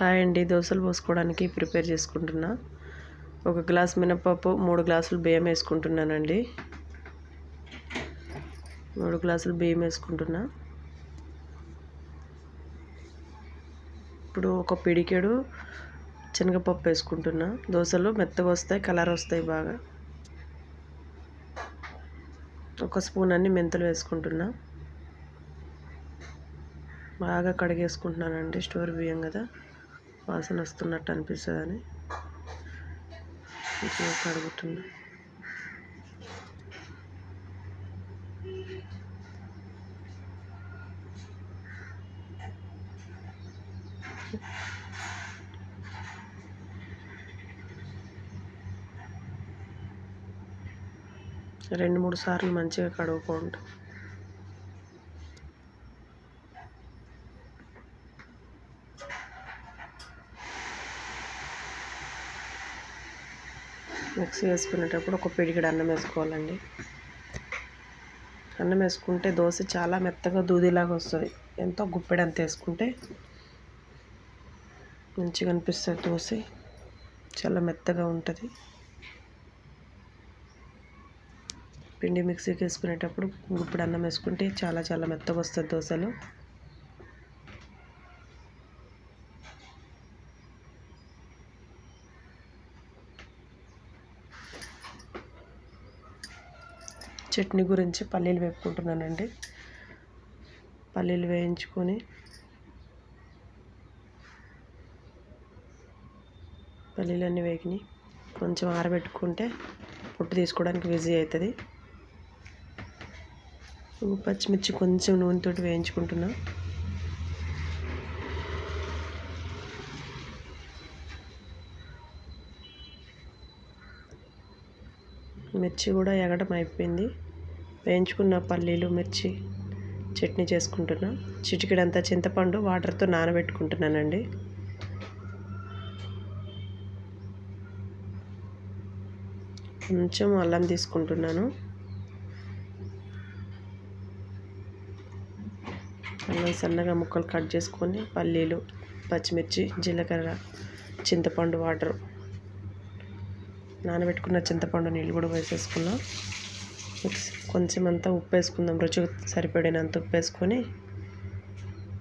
Hi అండి. దోశలు పోసుకోవడానికి prepare చేసుకుంటున్నా. ఒక గ్లాస్ మినపప్పు మూడు గ్లాసులు బియ్యం వేసుకుంటున్నానండి. మూడు గ్లాసులు బియ్యం వేసుకుంటున్నా. ఇప్పుడు ఒక పిడికెడు శనగపప్పు వేసుకుంటున్నా. దోశలు మెత్తగా వస్తాయి కలర్ వస్తాయి బాగా. ఒక స్పూన్ అన్ని మెంతులు వేసుకుంటున్నా. బాగా కడిగేసుకుంటున్నానండి స్టోర్ బియ్యం కదా. వాసన వస్తున్నట్టు అనిపిస్తుందని మంచిగా కడుగుతున్నా రెండు మూడు సార్లు మంచిగా కడుక్కోండి. మిక్సీ వేసుకునేటప్పుడు ఒక పిడికిడి అన్నం వేసుకోవాలండి. అన్నం వేసుకుంటే దోశ చాలా మెత్తగా దూదిలాగా వస్తుంది. ఎంతో గుప్పెడు అంత వేసుకుంటే మంచిగా అనిపిస్తుంది దోశ. చాలా మెత్తగా ఉంటుంది. పిండి మిక్సీకి వేసుకునేటప్పుడు గుప్పెడు అన్నం వేసుకుంటే చాలా చాలా మెత్తగా వస్తుంది దోశలు. చట్నీ గురించి పల్లీలు వేపుకుంటున్నానండి. పల్లీలు వేయించుకొని పల్లీలన్నీ వేగినాయి కొంచెం ఆరబెట్టుకుంటే పొట్టు తీసుకోవడానికి ఈజీ అవుతుంది. పచ్చిమిర్చి కొంచెం నూనెతోటి వేయించుకుంటున్నాను మిర్చి కూడా ఎగడం అయిపోయింది. వేయించుకున్న పల్లీలు మిర్చి చట్నీ చేసుకుంటున్నా. చిటికెడంత చింతపండు వాటర్తో నానబెట్టుకుంటున్నానండి. కొంచెం అల్లం తీసుకుంటున్నాను. అల్లం సన్నగా ముక్కలు కట్ చేసుకొని పల్లీలు పచ్చిమిర్చి జీలకర్ర చింతపండు వాటర్ నానబెట్టుకున్న చింతపండు నీళ్ళు కూడా వేసేసుకున్నాం. మిక్స్ కొంచెం అంతా ఉప్పు వేసుకుందాం. రుచి సరిపడినంత ఉప్పు వేసుకొని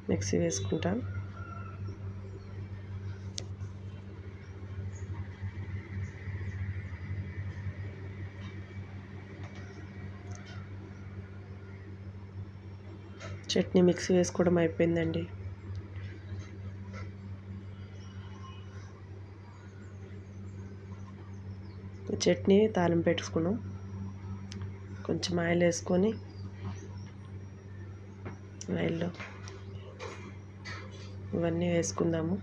మిక్సీ వేసుకుంటాం. చట్నీ మిక్సీ వేసుకోవడం అయిపోయిందండి. చట్నీ తాలింపు పెట్టుకున్నాం. కొంచెం ఆయిల్ వేసుకొని ఆయిల్లో ఇవన్నీ వేసుకుందాము.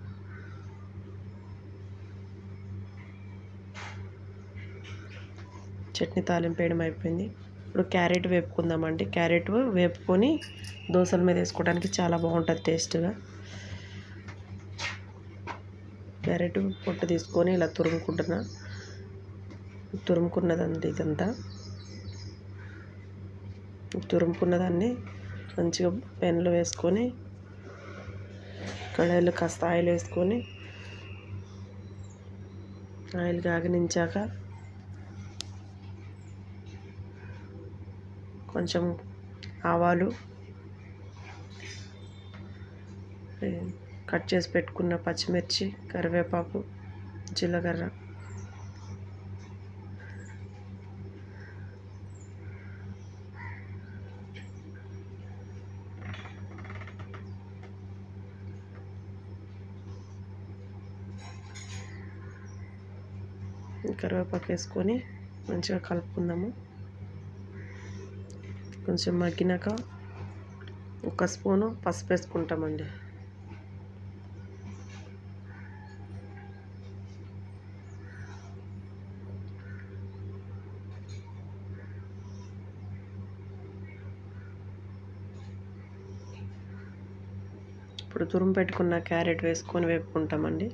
చట్నీ తాలింపు వేయడం అయిపోయింది. ఇప్పుడు క్యారెట్ వేపుకుందామండి. క్యారెట్ వేపుకొని దోశల మీద వేసుకోవడానికి చాలా బాగుంటుంది టేస్ట్గా. క్యారెట్ పొట్టు తీసుకొని ఇలా తురుముకుంటున్నా. తురుముకున్నదండి ఇదంతా. తురుముకున్నదాన్ని మంచిగా పెన్లో వేసుకొని కడాయిలో కాస్త ఆయిల్ వేసుకొని ఆయిల్ కాగనించాక కొంచెం ఆవాలు కట్ చేసి పెట్టుకున్న పచ్చిమిర్చి కరివేపాకు జీలకర్ర కరివేపాకు వేసుకొని మంచిగా కలుపుకుందాము. కొంచెం మగ్గినాక ఒక స్పూను పసుపు వేసుకుంటామండి. ఇప్పుడు తురుము పెట్టుకున్న క్యారెట్ వేసుకొని వేపుకుంటామండి.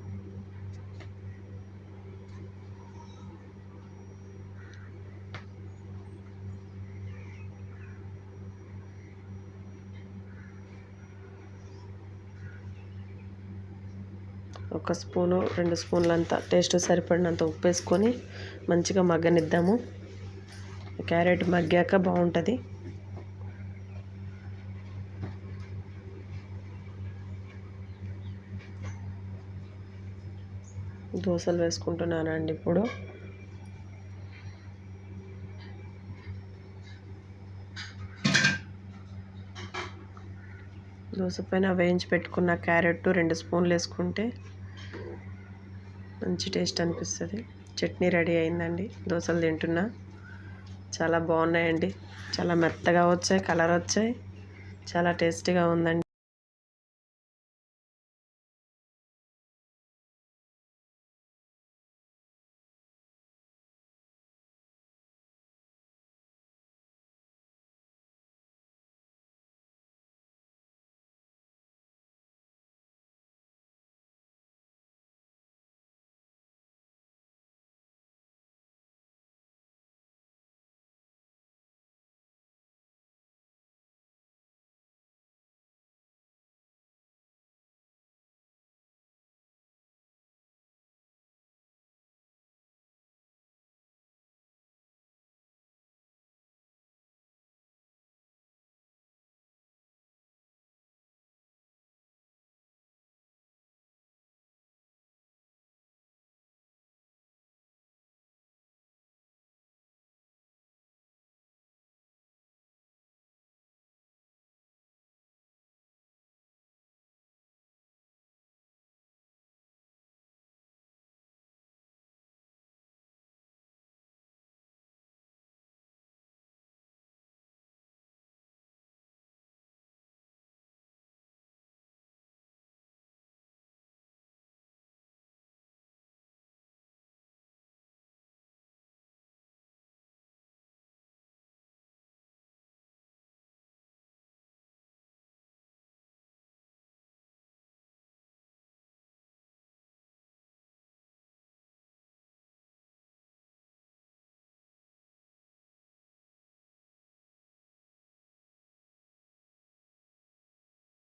ఒక స్పూను రెండు స్పూన్లంత టేస్ట్ సరిపడినంత ఉప్పు వేసుకొని మంచిగా మగ్గనిద్దాము. క్యారెట్ మగ్గాక బాగుంటుంది. దోశలు వేసుకుంటున్నానండి ఇప్పుడు? దోశ పైన వేయించి పెట్టుకున్న క్యారెట్ రెండు స్పూన్లు వేసుకుంటే మంచి టేస్ట్ అనిపిస్తుంది. చట్నీ రెడీ అయిందండి. దోశలు తింటున్నా. చాలా బాగున్నాయండి. చాలా మెత్తగా వచ్చాయి కలర్ వచ్చాయి. చాలా టేస్టీగా ఉందండి.